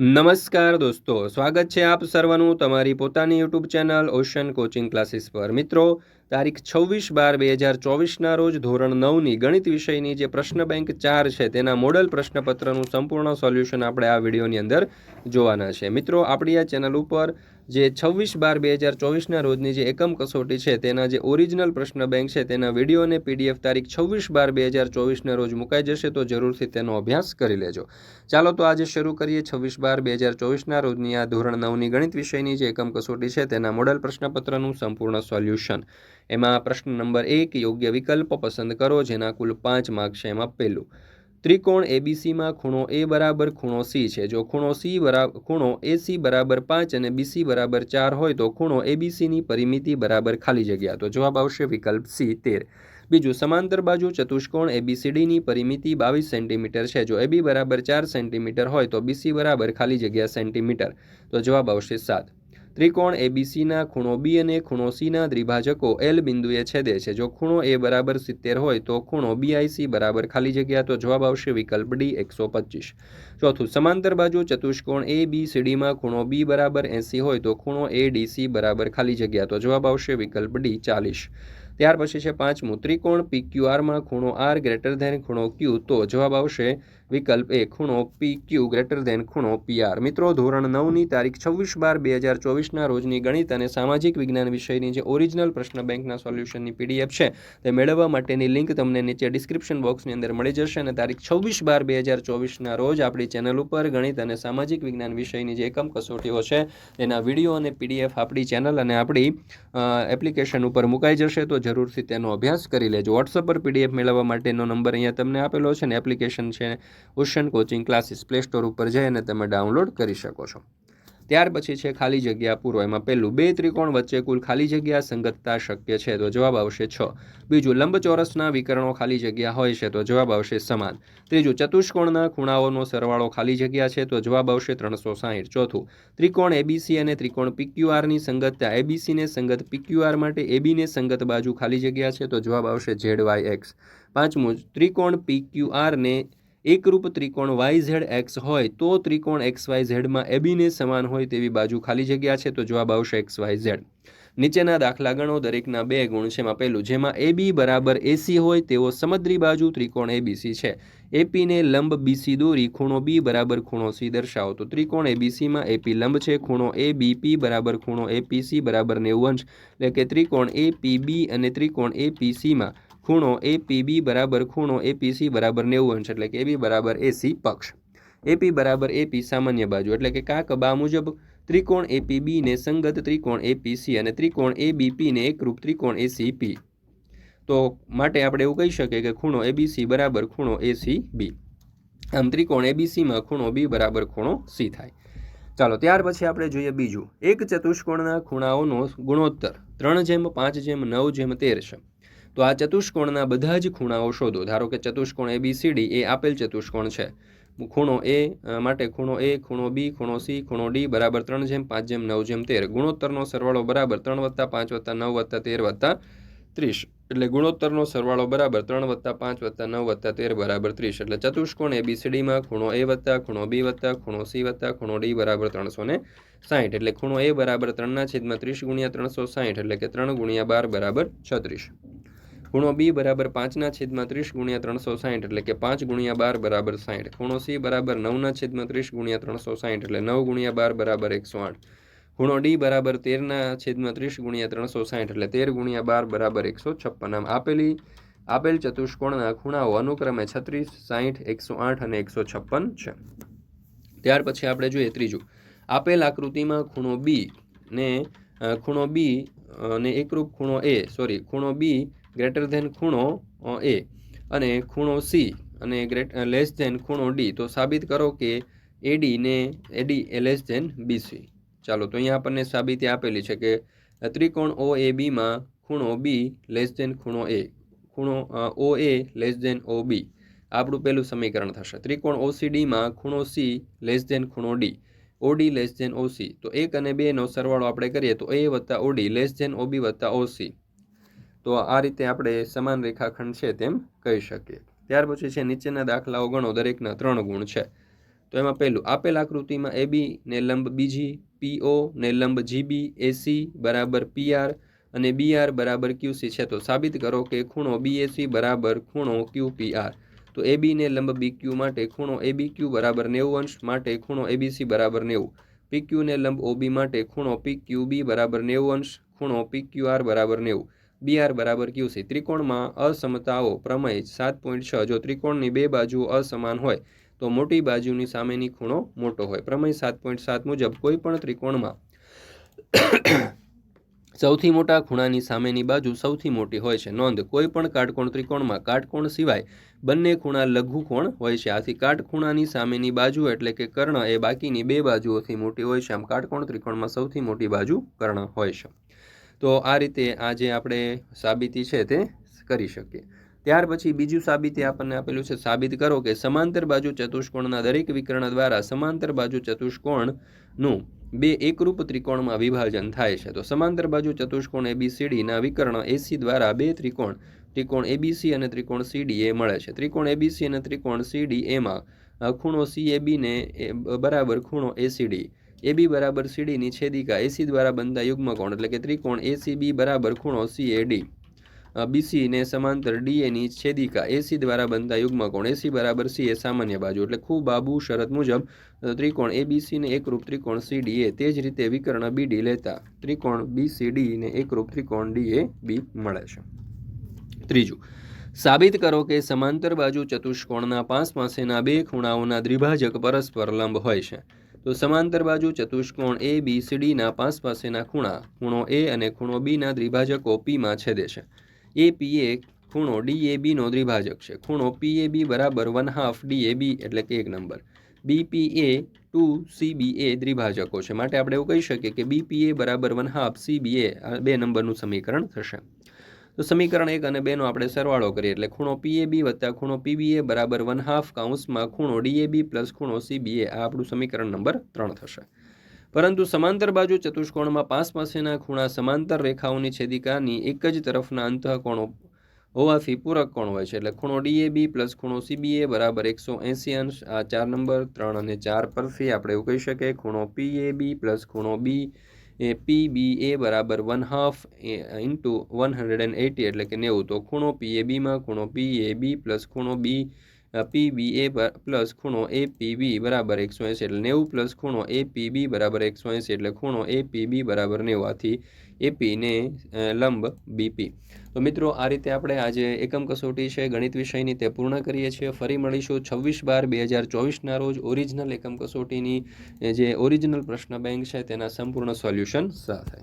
નમસ્કાર દોસ્તો, સ્વાગત છે આપ સર્વનું તમારી પોતાની YouTube channel ocean coaching classes પર. મિત્રો, તારીખ છવ્વીસ બાર બે હજાર ચોવીસના રોજ ધોરણ નવની ગણિત વિષયની જે પ્રશ્ન બેંક ચાર છે, તેના મોડલ પ્રશ્નપત્રનું સંપૂર્ણ સોલ્યુશન આપણે આ વિડીયોની અંદર જોવાના છે. મિત્રો, આપણી આ ચેનલ ઉપર જે છવ્વીસ બાર બે હજાર ચોવીસના રોજની જે એકમ કસોટી છે, તેના જે ઓરિજિનલ પ્રશ્ન બેંક છે, તેના વીડિયો અને પીડીએફ તારીખ છવ્વીસ બાર બે હજાર ચોવીસના રોજ મુકાઈ જશે, તો જરૂરથી તેનો અભ્યાસ કરી લેજો. ચાલો તો આજે શરૂ કરીએ છવ્વીસ બાર બે હજાર ચોવીસના રોજની આ ધોરણ નવની ગણિત વિષયની જે એકમ કસોટી છે, તેના મોડલ પ્રશ્નપત્રનું સંપૂર્ણ સોલ્યુશન. એમાં પ્રશ્ન નંબર એક, યોગ્ય વિકલ્પ પસંદ કરો, જેના કુલ પાંચ માર્ક છે એમાં પહેલું ત્રિકોણ એબીસીમાં ખૂણો એ બરાબર ખૂણો સી છે. જો ખૂણો સી બરાબર ખૂણો એસી બરાબર પાંચ અને બીસી બરાબર ચાર હોય તો ખૂણો એબીસીની પરિમિતિ બરાબર ખાલી જગ્યા. તો જવાબ આવશે વિકલ્પ સી તેર. બીજું, સમાંતર બાજુ ચતુષ્કોણ એબીસીડીની પરિમિતિ બાવીસ સેન્ટીમીટર છે. જો એબી બરાબર ચાર સેન્ટીમીટર હોય તો બીસી બરાબર ખાલી જગ્યા સેન્ટીમીટર. તો જવાબ આવશે સાત. ત્રિકોણ એબીસીના ખૂણો બી અને ખૂણો સીના દ્વિભાજકો એલ બિંદુએ છેદે છે. જો ખૂણો એ બરાબર સિત્તેર હોય, તો ખૂણો બીઆઈસી બરાબર ખાલી જગ્યા, તો જવાબ આવશે વિકલ્પ ડી એકસો પચીસ. ચોથું, સમાંતર બાજુ ચતુષ્કોણ એ બી સીડીમાં ખૂણો બી બરાબર એંસી હોય, તો ખૂણો એ ડીસી બરાબર ખાલી જગ્યા, તો જવાબ આવશે વિકલ્પ ડી ચાલીસ. ત્યાર પછી છે પાંચમું, ત્રિકોણ પી ક્યુ આરમાં ખૂણો આર ગ્રેટર ધેન ખૂણો ક્યુ તો જવાબ આવશે વિકલ્પ એ ખૂણો પી ક્યુ ગ્રેટર ધેન ખૂણો પી આર મિત્રો, ધોરણ નવની તારીખ છવ્વીસ બાર બે હજાર ચોવીસના રોજની ગણિત અને સામાજિક વિજ્ઞાન વિષયની જે ઓરિજિનલ પ્રશ્ન બેંકના સોલ્યુશનની પીડીએફ છે, તે મેળવવા માટેની લિંક તમને નીચે ડિસ્ક્રિપ્શન બોક્સની અંદર મળી જશે અને તારીખ છવ્વીસ બાર બે હજાર ચોવીસના રોજ આપણી ચેનલ ઉપર ગણિત અને સામાજિક વિજ્ઞાન વિષયની જે એકમ કસોટીઓ છે, તેના વીડિયો અને પીડીએફ આપણી ચેનલ અને આપણી એપ્લિકેશન ઉપર મુકાઈ જશે. તો જરૂરથી તેનો અભ્યાસ કરી લેજો. વોટ્સઅપ પર પીડીએફ મેળવવા માટેનો નંબર અહીંયા તમને આપેલો છે ને એપ્લિકેશન છે ocean coaching classes play store ઉપર જઈ અને તમે ડાઉનલોડ કરી શકો છો. ત્યાર પછી છે ખાલી જગ્યા પૂરો. એમાં પહેલું બે ત્રિકોણ વચ્ચે કુલ ખાલી જગ્યા સંગતતા શક્ય છે તો જવાબ આવશે છ. બીજું લંબચોરસના વિકરણો ખાલી જગ્યા હોય છે તો જવાબ આવશે સમાન. ત્રીજું ચતુષ્કોણના ખૂણાઓનો સરવાળો ખાલી જગ્યા છે તો જવાબ આવશે ત્રણસો સાહીઠ. ચોથું ત્રિકોણ એબીસી અને ત્રિકોણ પીક્યુઆરની સંગતતા. એબીસીને સંગત પીક્યુઆર માટે એબીને સંગત બાજુ ખાલી જગ્યા છે તો જવાબ આવશે ઝેડ વાય એક્સ પાંચમું ત્રિકોણ પીક્યુઆરને એકરૂપ ત્રિકોણ વાય ઝેડ એક્સ હોય તો ત્રિકોણ એક્સ વાય ઝેડમાં એબીને સમાન હોય તેવી બાજુ ખાલી જગ્યા છે, તો જવાબ આવશે એક્સ વાય ઝેડ. નીચેના દાખલા ગણો, દરેકના બે ગુણ છે એમાં પહેલું જેમાં એબી બરાબર એસી હોય તેવો સમદ્રી બાજુ ત્રિકોણ એબીસી છે. એપીને લંબ બીસી દોરી, ખૂણો બી બરાબર ખૂણો સી દર્શાવો, તો ત્રિકોણ એબીસીમાં એપી લંબ છે, ખૂણો એ બીપી બરાબર ખૂણો એપીસી બરાબર નેવું અંશ. એટલે કે ત્રિકોણ એપીબી અને ત્રિકોણ એપીસીમાં ખૂણો એ પીબી બરાબર ખૂણો એપીસી બરાબર નેવું અંશ એટલે કે એ બી બરાબર એસી પક્ષ. એપી બરાબર એપી સામાન્ય બાજુ એટલે કે કાક બા મુજબ ત્રિકોણ એપીબીને સંગત ત્રિકોણ એપીસી અને ત્રિકોણ એબીપીને એકરૂપ ત્રિકોણ એસીપી તો માટે આપણે એવું કહી શકીએ કે ખૂણો એબીસી બરાબર ખૂણો એસી બી આમ ત્રિકોણ એબીસીમાં ખૂણો બી બરાબર ખૂણો સી થાય. ચાલો, ત્યાર પછી આપણે જોઈએ બીજું. એક ચતુષ્કોણના ખૂણાઓનો ગુણોત્તર. ત્રણ જેમ, પાંચ જેમ, નવ જેમ, તેર છે તો આ ચતુષ્કોણના બધા જ ખૂણાઓ શોધો. ધારો કે ચતુષ્કોણ એ બી સી ડી એ આપેલ ચતુષ્કોણ છે. ખૂણો એ માટે ખૂણો એ ખૂણો બી ખૂણો સી ખૂણો ડી બરાબર ત્રણ જેમ, પાંચ જેમ, નવ જેમ, તેર. ગુણોત્તરનો સરવાળો બરાબર ત્રણ વત્તા પાંચ વત્તા નવ વત્તા તેર વત્તા ત્રીસ. એટલે ગુણોત્તરનો સરવાળો બરાબર ત્રણ વત્તા પાંચ વત્તા નવ વત્તા તેર બરાબર ત્રીસ. એટલે ચતુષ્કોણ એ બીસીડીમાં ખૂણો એ વત્તા, ખૂણો બી વત્તા, ખૂણો સી વત્તા, ખૂણો ડી બરાબર ત્રણસો ને સાહીઠ. એટલે ખૂણો એ બરાબર ત્રણના છેદમાં ત્રીસ ગુણ્યા ત્રણસો સાહીઠ. એટલે કે ત્રણ ગુણ્યા બાર બરાબર છત્રીસ. ખૂણો બી બરાબર પાંચના છેદમાં ત્રીસ ગુણ્યા ત્રણસો સાહીઠ એટલે કે પાંચ ગુણ્યા બાર બરાબર સાહીઠ. ખૂણો સી બરાબર નવના છેદમાં ત્રીસ ગુણ્યા ત્રણસો સાહીઠ એટલે નવ ગુણ્યા બાર બરાબર એકસો આઠ. ખૂણો ડી બરાબર તેરના છેદમાં ત્રીસ ગુણ્યા ત્રણસો સાહીઠ એટલે તેર ગુણ્યા બાર બરાબર એકસો છપ્પન. આમ આપેલી આપેલ ચતુષ્કોણના ખૂણાઓ અનુક્રમે છત્રીસ, સાહીઠ, એકસો આઠ અને એકસો છપ્પન છે. ત્યાર પછી આપણે જોઈએ ત્રીજું. આપેલ આકૃતિમાં ખૂણો બી ને ખૂણો બી અને એકરૂપ ખૂણો એ, સોરી, ખૂણો બી ગ્રેટર ધેન ખૂણો એ. અને ખૂણો સી અને ગ્રેટ લેસ ધેન ખૂણો ડી. તો સાબિત કરો કે એડી ને એડી એ લેસ ધેન બીસી ચાલો, તો અહીંયા આપણને સાબિતી આપેલી છે કે ત્રિકોણ ઓ એ બીમાં ખૂણો બી લેસ ધેન ખૂણો એ. ખૂણો ઓ એ લેસ ધેન ઓ બી. આપણું પહેલું સમીકરણ થશે. ત્રિકોણ ઓસીડીમાં ખૂણો સી લેસ ધેન ખૂણો D. OD less than OC તો એક અને બેનો સરવાળો આપણે કરીએ તો એ વત્તા ઓડી લેસ ધેન ઓબી વત્તા ઓસી તો આ રીતે આપણે સમાન રેખાખંડ છે તેમ કહી શકીએ. ત્યાર પછી છે નીચેના દાખલાઓ ગણો, દરેકના ત્રણ ગુણ છે. તો એમાં પહેલું, આપેલ આકૃતિમાં એ બી ને લંબ બીજી પીઓ ને લંબ જીબી એસી બરાબર પીઆર અને બીઆર બરાબર ક્યુસી છે. તો સાબિત કરો કે ખૂણો બીએસી બરાબર ખૂણો ક્યુપીઆર તો એ ને લંબ બી ક્યુ માટે ખૂણો એ બી ક્યુ બરાબર નેવું અંશ માટે ખૂણો એબીસી બરાબર નેવું. પી ક્યુ ને લંબ ઓબી માટે ખૂણો પી ક્યુ બી બરાબર નેવું અંશ, ખૂણો પી ક્યુ આર બરાબર નેવું. બી આર બરાબર ક્યુસી ત્રિકોણમાં અસમતાઓ પ્રમેય સાત પોઈન્ટ છ. જો ત્રિકોણની બે બાજુ અસમાન હોય, તો મોટી બાજુની સામેની ખૂણો મોટો હોય. પ્રમેય સાત પોઈન્ટ સાત મુજબ કોઈ પણ ત્રિકોણમાં સૌથી મોટા ખૂણાની સામેની બાજુ સૌથી મોટી હોય છે. નોંધ, કોઈ પણ કાટકોણ ત્રિકોણમાં કાટકોણ સિવાય બંને ખૂણા લઘુકોણ હોય છે. આથી કાટખૂણાની સામેની બાજુ એટલે કે કર્ણ એ બાકીની બે બાજુઓથી મોટી હોય છે. આમ કાટકોણ ત્રિકોણમાં સૌથી મોટી બાજુ કર્ણ હોય છે. તો આ રીતે આ જે આપણે સાબિતી છે તે કરી શકીએ. ત્યાર પછી બીજું સાબિતી આપણને આપેલું છે, સાબિત કરો કે સમાંતર બાજુ ચતુષ્કોણના દરેક વિકર્ણ દ્વારા સમાંતર બાજુ ચતુષ્કોણનું બે એકરૂપ ત્રિકોણમાં વિભાજન થાય છે. તો સમાંતર બાજુ ચતુષ્કોણ એબીસીડીના વિકર્ણ એસી દ્વારા બે ત્રિકોણ ત્રિકોણ એબીસી અને ત્રિકોણ સીડી એ મળે છે. ત્રિકોણ એબીસી અને ત્રિકોણ સીડી એમાં ખૂણો સી એબીને બરાબર ખૂણો એસીડી એબી બરાબર સીડીની છેદિકા એસી દ્વારા બનતા યુગ્મકોણ એટલે કે ત્રિકોણ એસીબી બરાબર ખૂણો સીએડી બીસી ને સમાંતર ડી એની છેદિકા એસી દ્વારા બનતા યુગ્મકોણ એસી બરાબર સી એ સામાન્ય બાજુ એટલે ખૂબ આબુ શરત મુજબ ત્રિકોણ એબીસી ને એકરૂપ ત્રિકોણ સીડી એ, તે જ રીતે વિકર્ણ બીડી લેતા ત્રિકોણ બી સી ડી ને એકરૂપ ત્રિકોણ ડી એ બી મળે છે. ત્રીજું, સાબિત કરો કે સમાંતર બાજુ ચતુષ્કોણના પાંચ પાસેના બે ખૂણાઓના દ્વિભાજક પરસ્પર લંબ હોય છે. તો સમાંતર બાજુ ચતુષ્કોણ એ બી સી ડીના પાંચ પાસેના ખૂણા, ખૂણો એ અને ખૂણો બીના દ્વિભાજકો પીમાં છેદે છે. એ પી એ ખૂણો ડી એ બીનો દ્વિભાજક છે. ખૂણો પી એ બી બરાબર one half D A B એટલે કે એક નંબર બીપી એ ટુ સીબી એ દ્વિભાજકો છે. માટે આપણે એવું કહી શકીએ કે બીપીએ બરાબર વન હાફ સીબીએ બે નંબરનું સમીકરણ થશે. તો સમીકરણ એક અને બેનો આપણે સરવાળો કરીએ એટલે ખૂણો પીએબી વત્તા ખૂણો પીબીએ બરાબર વન હાફ કાઉન્સમાં ખૂણો ડીએબી પ્લસ ખૂણો સીબીએ આ આપણું સમીકરણ નંબર ત્રણ થશે. પરંતુ સમાંતર બાજુ ચતુષ્કોણમાં પાંચ પાસેના ખૂણા સમાંતર રેખાઓની છેદિકાની એક જ તરફના અંતઃકોણો હોવાથી પૂરક કોણ હોય છે? એટલે ખૂણો ડીએબી પ્લસ ખૂણો સીબીએ બરાબર એકસો એંસી અંશ. આ ચાર નંબર ત્રણ અને ચાર પરથી આપણે એવું કહી શકીએ. ખૂણો પીએબી પ્લસ ખૂણો બી એ પી બી એ બરાબર one half into one hundred and eighty એટલે કે નેવું. તો ખૂણો પી એ બીમાં ખૂણો પી એ બી પ્લસ ખૂણો બી પી બી એ પ્લસ ખૂણો એ પી બી બરાબર એકસો એંસી. એટલે નેવું પ્લસ ખૂણો એ પી બી બરાબર એકસો એંસી. એટલે ખૂણો એ પી બી બરાબર નેવું. આથી એપીને લંબ બીપી તો મિત્રો, આ રીતે આપણે આજે એકમ કસોટી છે, ગણિત વિષયની તે પૂર્ણ કરીએ છીએ. ફરી મળીશું છવ્વીસ બાર બે હજાર ચોવીસના રોજ ઓરિજિનલ એકમ કસોટીની જે ઓરિજિનલ પ્રશ્ન બેંક છે, તેના સંપૂર્ણ સોલ્યુશન સાથે.